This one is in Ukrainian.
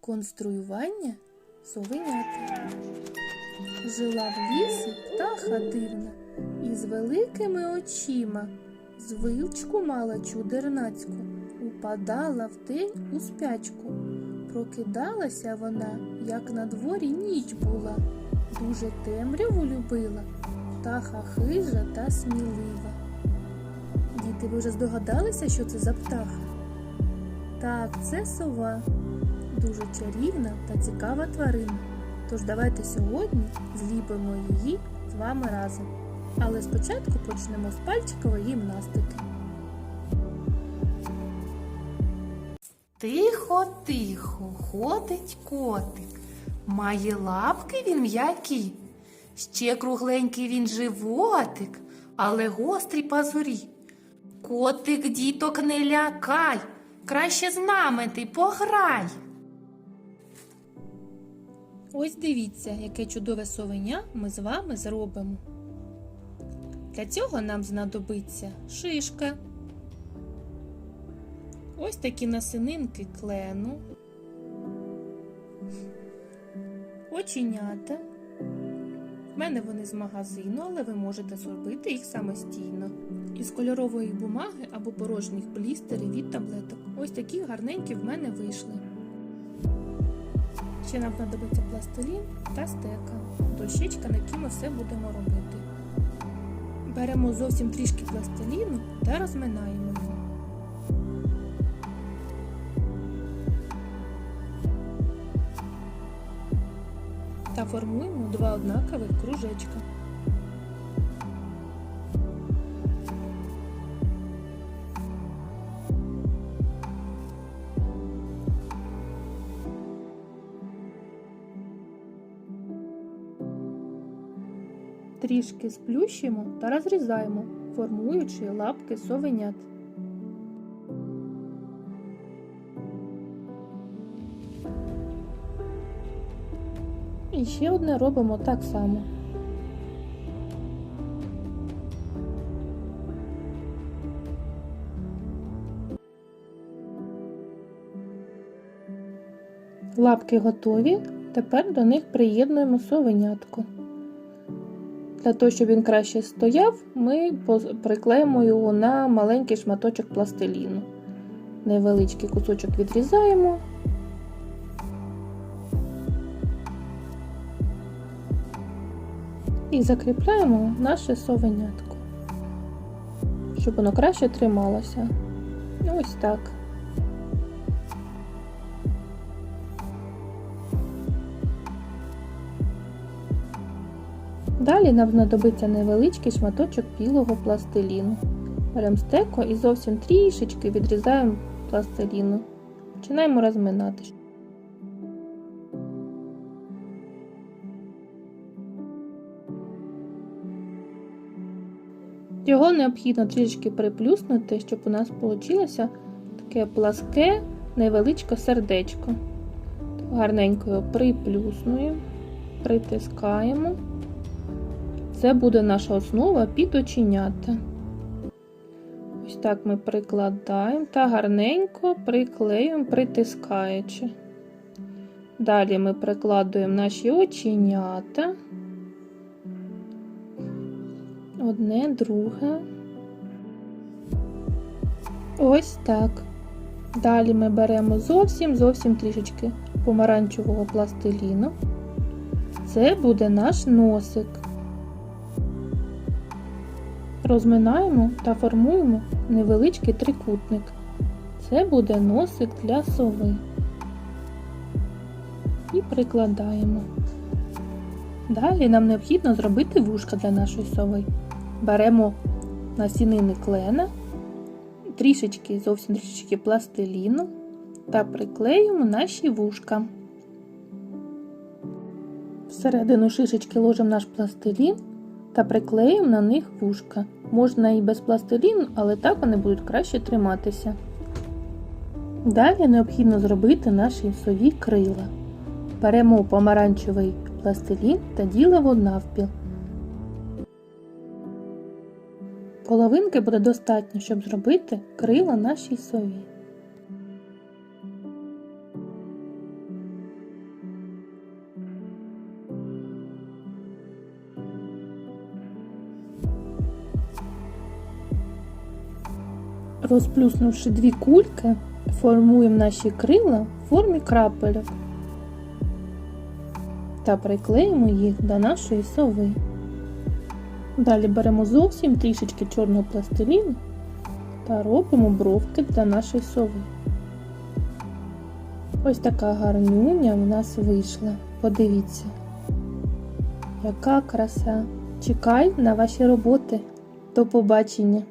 Конструювання совенята. Жила в лісі птаха дивна, із великими очима. Звичку мала чудернацьку, упадала вдень у спячку. Прокидалася вона, як на дворі ніч була. Дуже темряву любила, птаха хижа та смілива. Діти, ви вже здогадалися, що це за птаха? Так, це сова. Дуже чарівна та цікава тварина. Тож давайте сьогодні зліпимо її з вами разом. Але спочатку почнемо з пальчикової гімнастики. Тихо, тихо, ходить котик. Має лапки він м'які. Ще кругленький він животик, але гострі пазурі. Котик діток не лякай, краще з нами ти пограй. Ось дивіться, яке чудове совеня ми з вами зробимо. Для цього нам знадобиться шишка. Ось такі насининки клену, оченята. В мене вони з магазину, але ви можете зробити їх самостійно. Із кольорової бумаги або порожніх блістерів від таблеток. Ось такі гарненькі в мене вийшли. Ще нам знадобиться пластилін та стека, дощечка, на якій ми все будемо робити. Беремо зовсім трішки пластиліну та розминаємо його. Та формуємо два однакових кружечка. Трішки сплющимо та розрізаємо, формуючи лапки совенят. І ще одне робимо так само. Лапки готові, тепер до них приєднуємо совенятку. Для того, щоб він краще стояв, ми приклеїмо його на маленький шматочок пластиліну. Невеличкий кусочок відрізаємо. І закріпляємо наше совенятко, щоб воно краще трималося. Ось так. Далі нам знадобиться невеличкий шматочок білого пластиліну. Беремо стеко і зовсім трішечки відрізаємо пластиліну. Починаємо розминати. Його необхідно трішки приплюснути, щоб у нас вийшло таке пласке, невеличке сердечко. Гарненько його приплюснуємо, притискаємо. Це буде наша основа під оченята. Ось так ми прикладаємо та гарненько приклеюємо, притискаючи. Далі ми прикладуємо наші оченята. Одне, друге. Ось так. Далі ми беремо зовсім зовсім трішечки помаранчевого пластиліну. Це буде наш носик. Розминаємо та формуємо невеличкий трикутник. Це буде носик для сови. І прикладаємо. Далі нам необхідно зробити вушка для нашої сови. Беремо насінини клена, трішечки, зовсім трішечки пластиліну та приклеюємо наші вушка. Всередину шишечки ложимо наш пластилін та приклеїмо на них вушка. Можна і без пластиліну, але так вони будуть краще триматися. Далі необхідно зробити наші сові крила. Беремо помаранчевий пластилін та ділимо навпіл. Половинки буде достатньо, щоб зробити крила нашій сові. Розплюснувши дві кульки, формуємо наші крила в формі крапельок та приклеїмо їх до нашої сови. Далі беремо зовсім трішечки чорного пластиліну та робимо бровки для нашої сови. Ось така гарнюня в нас вийшла. Подивіться, яка краса. Чекаю на ваші роботи. До побачення!